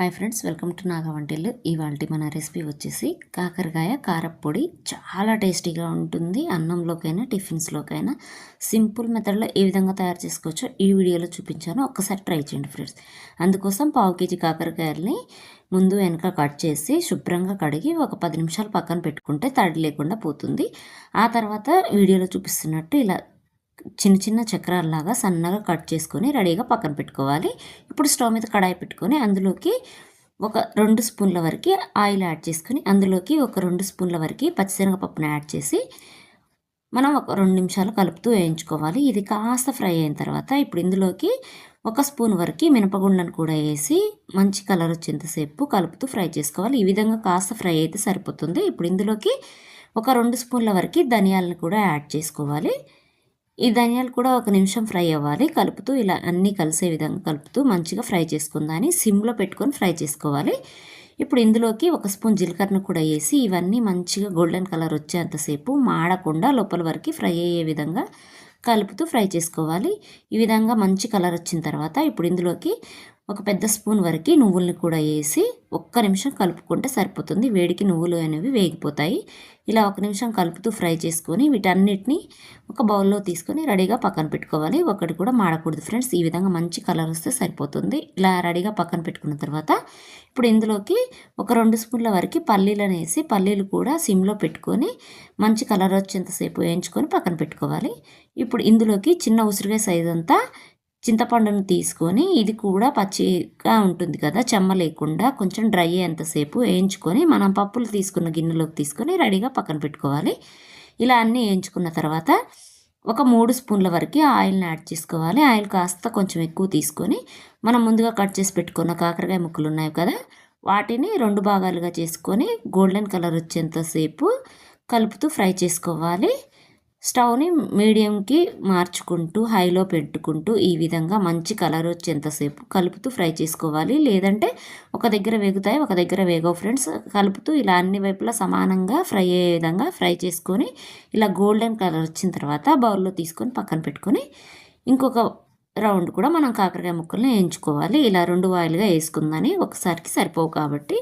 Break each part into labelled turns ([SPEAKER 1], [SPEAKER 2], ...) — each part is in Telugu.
[SPEAKER 1] Hi friends welcome to Naga వంటిల్లు. ఇవాళ మన రెసిపీ వచ్చేసి కాకరకాయ కారప్పొడి. చాలా టేస్టీగా ఉంటుంది. అన్నంలోకైనా టిఫిన్స్లోకైనా. సింపుల్ మెథడ్లో ఏ విధంగా తయారు చేసుకోవచ్చో ఈ వీడియోలో చూపించాను. ఒక్కసారి ట్రై చేయండి ఫ్రెండ్స్. అందుకోసం పావు కేజీ కాకరకాయల్ని ముందు వెనక కట్ చేసి శుభ్రంగా కడిగి ఒక పది నిమిషాలు పక్కన పెట్టుకుంటే తడి లేకుండా పోతుంది. ఆ తర్వాత వీడియోలో చూపిస్తున్నట్టు ఇలా చిన్న చిన్న చక్రాలలాగా సన్నగా కట్ చేసుకొని రెడీగా పక్కన పెట్టుకోవాలి. ఇప్పుడు స్టవ్ మీద కడాయి పెట్టుకొని అందులోకి ఒక రెండు స్పూన్ల వరకు ఆయిల్ యాడ్ చేసుకొని అందులోకి ఒక రెండు స్పూన్ల వరకు పచ్చిశనగపప్పును యాడ్ చేసి మనం ఒక రెండు నిమిషాలు కలుపుతూ వేయించుకోవాలి. ఇది కాస్త ఫ్రై అయిన తర్వాత ఇప్పుడు ఇందులోకి ఒక స్పూన్ వరకు మినపగుండను కూడా వేసి మంచి కలర్ వచ్చేంతసేపు కలుపుతూ ఫ్రై చేసుకోవాలి. ఈ విధంగా కాస్త ఫ్రై అయితే సరిపోతుంది. ఇప్పుడు ఇందులోకి ఒక రెండు స్పూన్ల వరకు ధనియాలను కూడా యాడ్ చేసుకోవాలి. ఈ ధనియాలు కూడా ఒక నిమిషం ఫ్రై అవ్వాలి. కలుపుతూ ఇలా అన్నీ కలిసే విధంగా కలుపుతూ మంచిగా ఫ్రై చేసుకుందాని సిమ్లో పెట్టుకొని ఫ్రై చేసుకోవాలి. ఇప్పుడు ఇందులోకి ఒక స్పూన్ జీలకర్రను కూడా వేసి ఇవన్నీ మంచిగా గోల్డెన్ కలర్ వచ్చేంతసేపు మాడకుండా లోపల వరకు ఫ్రై అయ్యే విధంగా కలుపుతూ ఫ్రై చేసుకోవాలి. ఈ విధంగా మంచి కలర్ వచ్చిన తర్వాత ఇప్పుడు ఇందులోకి ఒక పెద్ద స్పూన్ వరకు నువ్వుల్ని కూడా వేసి ఒక్క నిమిషం కలుపుకుంటే సరిపోతుంది. వేడికి నువ్వులు అనేవి వేగిపోతాయి. ఇలా ఒక నిమిషం కలుపుతూ ఫ్రై చేసుకొని వీటన్నిటిని ఒక బౌల్లో తీసుకొని రెడీగా పక్కన పెట్టుకోవాలి. ఒకటి కూడా మాడకూడదు ఫ్రెండ్స్. ఈ విధంగా మంచి కలర్ వస్తే సరిపోతుంది. ఇలా రెడీగా పక్కన పెట్టుకున్న తర్వాత ఇప్పుడు ఇందులోకి ఒక రెండు స్పూన్ల వరకు పల్లీలను వేసి పల్లీలు కూడా సిమ్లో పెట్టుకొని మంచి కలర్ వచ్చేంతసేపు వేయించుకొని పక్కన పెట్టుకోవాలి. ఇప్పుడు ఇందులోకి చిన్న ఉసిరిగా సైజ్ అంతా చింతపండును తీసుకొని ఇది కూడా పచ్చిగా ఉంటుంది కదా చెమ్మ లేకుండా కొంచెం డ్రై అయ్యేంతసేపు వేయించుకొని మనం పప్పులు తీసుకున్న గిన్నెలోకి తీసుకొని రెడీగా పక్కన పెట్టుకోవాలి. ఇలా అన్నీ వేయించుకున్న తర్వాత ఒక మూడు స్పూన్ల వరకు ఆయిల్ని యాడ్ చేసుకోవాలి. ఆయిల్ కాస్త కొంచెం ఎక్కువ తీసుకొని మనం ముందుగా కట్ చేసి పెట్టుకున్న కాకరకాయ ముక్కలు ఉన్నాయి కదా వాటిని రెండు భాగాలుగా చేసుకొని గోల్డెన్ కలర్ వచ్చేంతసేపు కలుపుతూ ఫ్రై చేసుకోవాలి. స్టవ్ని మీడియంకి మార్చుకుంటూ హైలో పెట్టుకుంటూ ఈ విధంగా మంచి కలర్ వచ్చేంతసేపు కలుపుతూ ఫ్రై చేసుకోవాలి. లేదంటే ఒక దగ్గర వేగుతాయి ఒక దగ్గర వేగవు ఫ్రెండ్స్. కలుపుతూ ఇలా అన్ని వైపులా సమానంగా ఫ్రై అయ్యే విధంగా ఫ్రై చేసుకొని ఇలా గోల్డెన్ కలర్ వచ్చిన తర్వాత బౌల్లో తీసుకొని పక్కన పెట్టుకొని ఇంకొక రౌండ్ కూడా మనం కాకరకాయ ముక్కల్ని వేయించుకోవాలి. ఇలా రెండు వాయిల్గా వేసుకుందని ఒకసారికి సరిపోవు కాబట్టి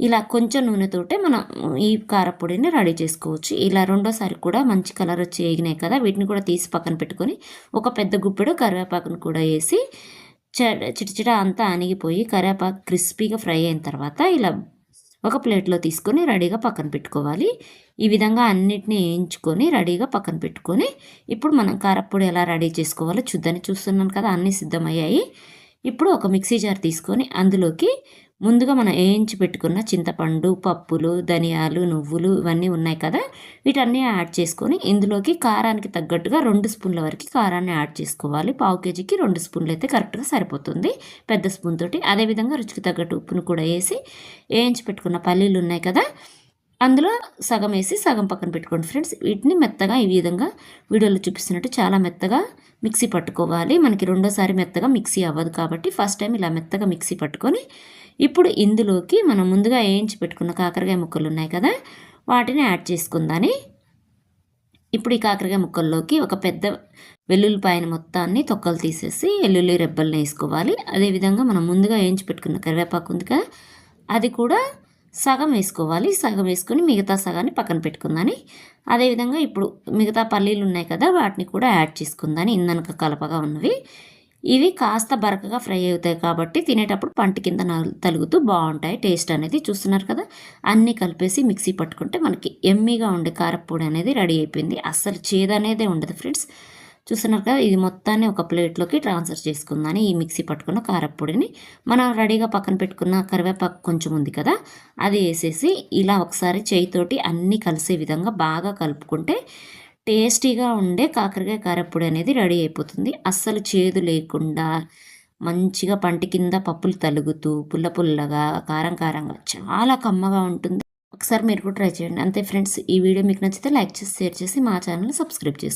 [SPEAKER 1] ఇలా కొంచెం నూనెతోటే మనం ఈ కారపొడిని రెడీ చేసుకోవచ్చు. ఇలా రెండోసారి కూడా మంచి కలర్ వచ్చి వేగినాయి కదా వీటిని కూడా తీసి పక్కన పెట్టుకొని ఒక పెద్ద గుప్పెడు కరివేపాకును కూడా వేసి చిటచిట అంతా అణిగిపోయి కరివేపాకు క్రిస్పీగా ఫ్రై అయిన తర్వాత ఇలా ఒక ప్లేట్లో తీసుకొని రెడీగా పక్కన పెట్టుకోవాలి. ఈ విధంగా అన్నిటిని వేయించుకొని రెడీగా పక్కన పెట్టుకొని ఇప్పుడు మనం కారప్పొడి ఎలా రెడీ చేసుకోవాలో చూద్దని చూస్తున్నాను కదా అన్నీ సిద్ధమయ్యాయి. ఇప్పుడు ఒక మిక్సీ జార్ తీసుకొని అందులోకి ముందుగా మనం వేయించి పెట్టుకున్న చింతపండు పప్పులు ధనియాలు నువ్వులు ఇవన్నీ ఉన్నాయి కదా? వీటన్నీ యాడ్ చేసుకొని ఇందులోకి కారానికి తగ్గట్టుగా రెండు స్పూన్ల వరకు కారాన్ని యాడ్ చేసుకోవాలి. పావు కేజీకి రెండు స్పూన్లు అయితే కరెక్ట్గా సరిపోతుంది. పెద్ద స్పూన్ తోటి. అదేవిధంగా రుచికి తగ్గట్టు ఉప్పును కూడా వేసి వేయించి పెట్టుకున్న పల్లీలు ఉన్నాయి కదా? అందులో సగం వేసి సగం పక్కన పెట్టుకోండి ఫ్రెండ్స్. వీటిని మెత్తగా ఈ విధంగా వీడియోలో చూపిస్తున్నట్టు చాలా మెత్తగా మిక్సీ పట్టుకోవాలి. మనకి రెండోసారి మెత్తగా మిక్సీ అవ్వదు కాబట్టి ఫస్ట్ టైం ఇలా మెత్తగా మిక్సీ పట్టుకొని ఇప్పుడు ఇందులోకి మనం ముందుగా వేయించి పెట్టుకున్న కాకరకాయ ముక్కలు ఉన్నాయి కదా వాటిని యాడ్ చేసుకుందాని. ఇప్పుడు ఈ కాకరకాయ ముక్కల్లోకి ఒక పెద్ద వెల్లుల్లిపాయన మొత్తాన్ని తొక్కలు తీసేసి వెల్లుల్లి రెబ్బల్ని వేసుకోవాలి. అదేవిధంగా మనం ముందుగా వేయించి పెట్టుకున్న కరివేపాకు ఉంది కదా అది కూడా సగం వేసుకోవాలి. సగం వేసుకొని మిగతా సగాన్ని పక్కన పెట్టుకుందని. అదేవిధంగా ఇప్పుడు మిగతా పల్లీలు ఉన్నాయి కదా వాటిని కూడా యాడ్ చేసుకుందని. ఇందనక కలపగా ఉన్నవి. ఇవి కాస్త బరకగా ఫ్రై అవుతాయి కాబట్టి తినేటప్పుడు పంట కింద తలుగుతూ బాగుంటాయి. టేస్ట్ అనేది చూస్తున్నారు కదా? అన్నీ కలిపేసి మిక్సీ పట్టుకుంటే మనకి ఎమ్మీగా ఉండే కారపొడి అనేది రెడీ అయిపోయింది. అస్సలు చేదనేదే ఉండదు ఫ్రెండ్స్. చూస్తున్నారు కదా ఇది మొత్తాన్ని ఒక ప్లేట్లోకి ట్రాన్స్ఫర్ చేసుకుందాని ఈ మిక్సీ పట్టుకున్న కారపొడిని మనం రెడీగా పక్కన పెట్టుకున్న కరివేపాకు కొంచెం ఉంది కదా అది వేసేసి ఇలా ఒకసారి చేయితోటి అన్నీ కలిసే విధంగా బాగా కలుపుకుంటే టేస్టీగా ఉండే కాకరకాయ కారపొడి అనేది రెడీ అయిపోతుంది. అస్సలు చేదు లేకుండా మంచిగా పంటి కింద పప్పులు తలుగుతూ పుల్ల పుల్లగా కారం కారంగా చాలా కమ్మగా ఉంటుంది. ఒకసారి మీరు కూడా ట్రై చేయండి. అంతే ఫ్రెండ్స్ ఈ వీడియో మీకు నచ్చితే లైక్ చేసి షేర్ చేసి మా ఛానల్ సబ్స్క్రైబ్ చేసుకోండి.